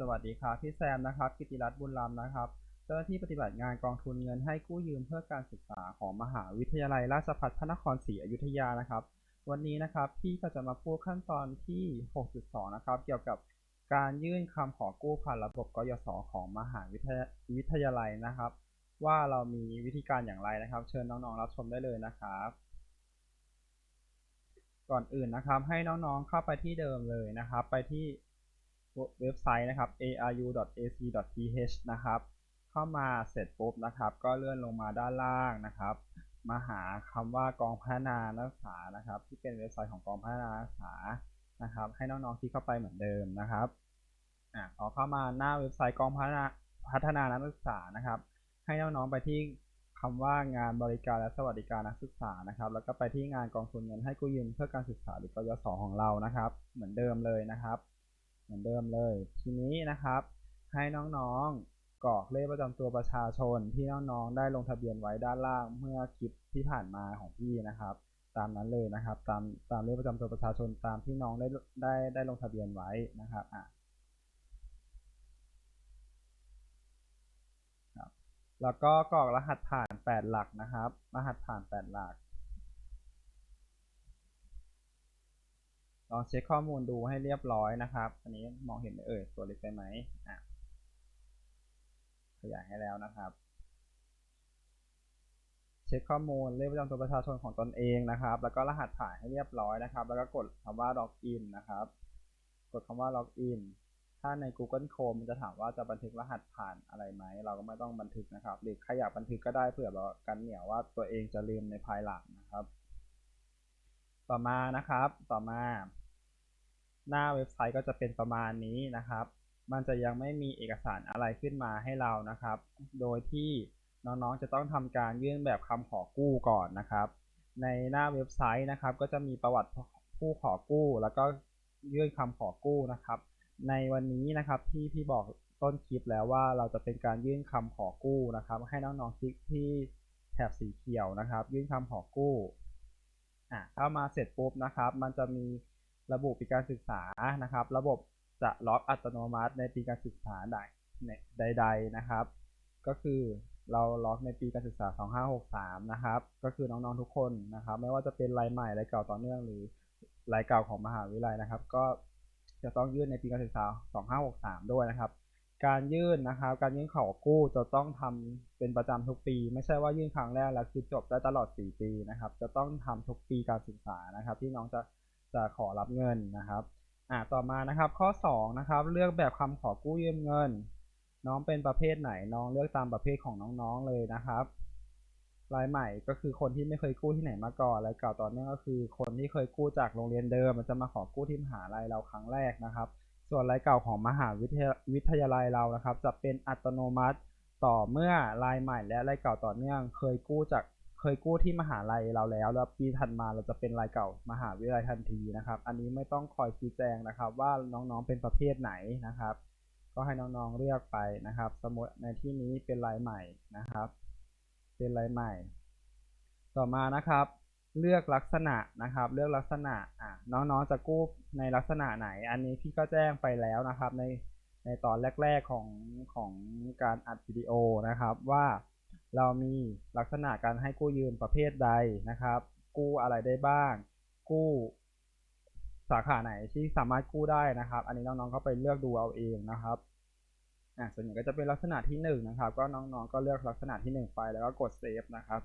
สวัสดีครับพี่แซมนะครับกิติรัตน์บุญรำนะครับ เจ้าหน้าที่ปฏิบัติงานกองทุนเงินให้กู้ยืมเพื่อการศึกษาของมหาวิทยาลัยราชภัฏพระนครศรีอยุธยานะครับ วันนี้นะครับพี่ก็จะมาพูดขั้นตอนที่ 6.2 นะครับ เกี่ยวกับการยื่นคำขอกู้ผ่านระบบกยศของมหาวิทยาลัยนะครับ ว่าเรามีวิธีการอย่างไรนะครับ เชิญน้องๆรับชมได้เลยนะครับก่อนอื่นนะครับให้น้องๆเข้าไปที่เดิมเลยนะครับ ไปที่ เว็บไซต์นะครับ aru.ac.th นะครับ เข้ามาเสร็จปุ๊บนะครับ ก็เลื่อนลงมาด้านล่างนะครับ มาหาคำว่ากองพัฒนานักศึกษานะครับ ที่เป็นเว็บไซต์ของกองพัฒนานักศึกษานะครับ ให้น้องๆคลิกเข้าไปเหมือนเดิมนะครับอะพอเข้ามาหน้าเว็บไซต์กองพัฒนาพัฒนานักศึกษานะครับ ให้น้องๆไปที่คำว่างานบริการและสวัสดิการนักศึกษานะครับ แล้วก็ไปที่งานกองทุนเงินให้กู้ยืมเพื่อการศึกษาหรือกยศของเรานะครับ เหมือนเดิมเลยนะครับ เหมือนเดิมเลย ทีนี้นะครับ ให้น้องๆกรอกเลขประจำตัวประชาชนที่น้องๆได้ลงทะเบียนไว้ด้านล่างเมื่อคลิปที่ผ่านมาของพี่นะครับ ตามนั้นเลยนะครับ ตามตามเลขประจำตัวประชาชนตามที่น้องได้ได้ได้ลงทะเบียนไว้นะครับอะแล้วก็กรอกรหัสผ่าน 8 หลักนะครับ รหัสผ่าน 8 หลัก ลองเช็คข้อมูลดูให้เรียบร้อยนะครับ อันนี้มองเห็นไหมเอ่ย ตัวเล็กไปไหมอะขยายให้แล้วนะครับ เช็คข้อมูลเลขประจำตัวประชาชนของตนเองนะครับ แล้วก็รหัสผ่านให้เรียบร้อยนะครับ แล้วก็กดคำว่า login นะครับ กดคำว่า login ถ้าใน Google Chrome มันจะถามว่าจะบันทึกรหัสผ่านอะไรไหม เราก็ไม่ต้องบันทึกนะครับ หรือใครอยากบันทึกก็ได้เผื่อเรากันเหนียวว่าตัวเองจะลืมในภายหลังนะครับ ต่อมานะครับต่อมา หน้าเว็บไซต์ก็จะเป็นประมาณนี้นะครับ มันจะยังไม่มีเอกสารอะไรขึ้นมาให้เรานะครับ โดยที่น้องๆจะต้องทำการยื่นแบบคำขอกู้ก่อนนะครับ ในหน้าเว็บไซต์นะครับ ก็จะมีประวัติผู้ขอกู้ แล้วก็ยื่นคำขอกู้นะครับ ในวันนี้นะครับที่พี่บอกต้นคลิปแล้วว่าเราจะเป็นการยื่นคำขอกู้นะครับ ให้น้องๆคลิกที่แถบสีเขียวนะครับ ยื่นคำขอกู้ เข้ามาเสร็จปุ๊บนะครับ มันจะมีระบุปีการศึกษานะครับ ระบบจะล็อกอัตโนมัติในปีการศึกษาใดใดๆนะครับ ก็คือเราล็อกในปีการศึกษา 2563 นะครับ ก็คือน้องๆทุกคนนะครับ ไม่ว่าจะเป็นรายใหม่รายเก่าต่อเนื่องหรือรายเก่าของมหาวิทยาลัยนะครับ ก็จะต้องยื่นในปีการศึกษา 2563 ด้วยนะครับ การยื่นนะครับ การยื่นขอกู้จะต้องทำเป็นประจำทุกปี ไม่ใช่ว่ายื่นครั้งแรกแล้วคือจบได้ตลอด 4 ปีนะครับ จะต้องทำทุกปีการศึกษานะครับ ที่น้องจะจะขอรับเงินนะครับอ่าต่อมานะครับ ข้อ2นะครับ เลือกแบบคำขอกู้ยืมเงิน น้องเป็นประเภทไหนน้องเลือกตามประเภทของน้องๆเลยนะครับรายใหม่ก็คือคนที่ไม่เคยกู้ที่ไหนมาก่อนรายเก่าต่อเนื่องก็คือ คนที่เคยกู้จากโรงเรียนเดิมมันจะมาขอกู้ที่มหาลัยเราครั้งแรกนะครับ ส่วนรายเก่าของมหาวิทยาทยาลัยเรานะครับ จะเป็นอัตโนมัติ ต่อเมื่อรายใหม่และรายเก่าต่อเนื่อง เคยกู้จากเคยกู้ที่มหาลัยเราแล้ว แล้วปีถัดมาเราจะเป็นรายเก่ามหาวิทยาลัยทันทีนะครับ อันนี้ไม่ต้องคอยชี้แจงนะครับ ว่าน้องๆเป็นประเภทไหนนะครับ ก็ให้น้องๆเลือกไปนะครับ สมมติในที่นี้เป็นรายใหม่นะครับ เป็นรายใหม่ ต่อมานะครับ เลือกลักษณะนะครับ เลือกลักษณะอะน้องๆจะกู้ในลักษณะไหน อันนี้พี่ก็แจ้งไปแล้วนะครับ ในในตอนแรก ๆของของการอัดวิดีโอนะครับ ว่าเรามีลักษณะการให้กู้ยืมประเภทใดนะครับ กู้อะไรได้บ้าง กู้สาขาไหนที่สามารถกู้ได้นะครับ อันนี้น้องๆก็ไปเลือกดูเอาเองนะครับอะส่วนใหญ่ก็จะเป็นลักษณะที่1นนะครับ ก็น้องๆก็เลือกลักษณะที่ 1 ไปแล้วก็กดเซฟนะครับ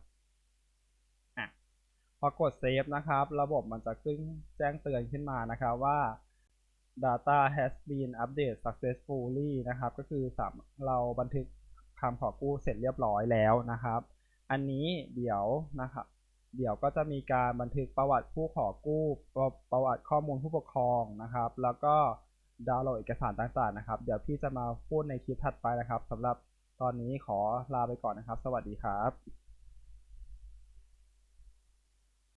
พอกดเซฟนะครับ ระบบมันจะขึ้นแจ้งเตือนขึ้นมานะครับว่า data has been updated successfully นะครับ ก็คือสามเราบันทึกคำขอกู้เสร็จเรียบร้อยแล้วนะครับ อันนี้เดี๋ยวนะครับ เดี๋ยวก็จะมีการบันทึกประวัติผู้ขอกู้ประประวัติข้อมูลผู้ปกครองนะครับ แล้วก็ดาวน์โหลดเอกสารต่างๆนะครับ เดี๋ยวพี่จะมาพูดในคลิปถัดไปนะครับสำหรับตอนนี้ขอลาไปก่อนนะครับ สวัสดีครับ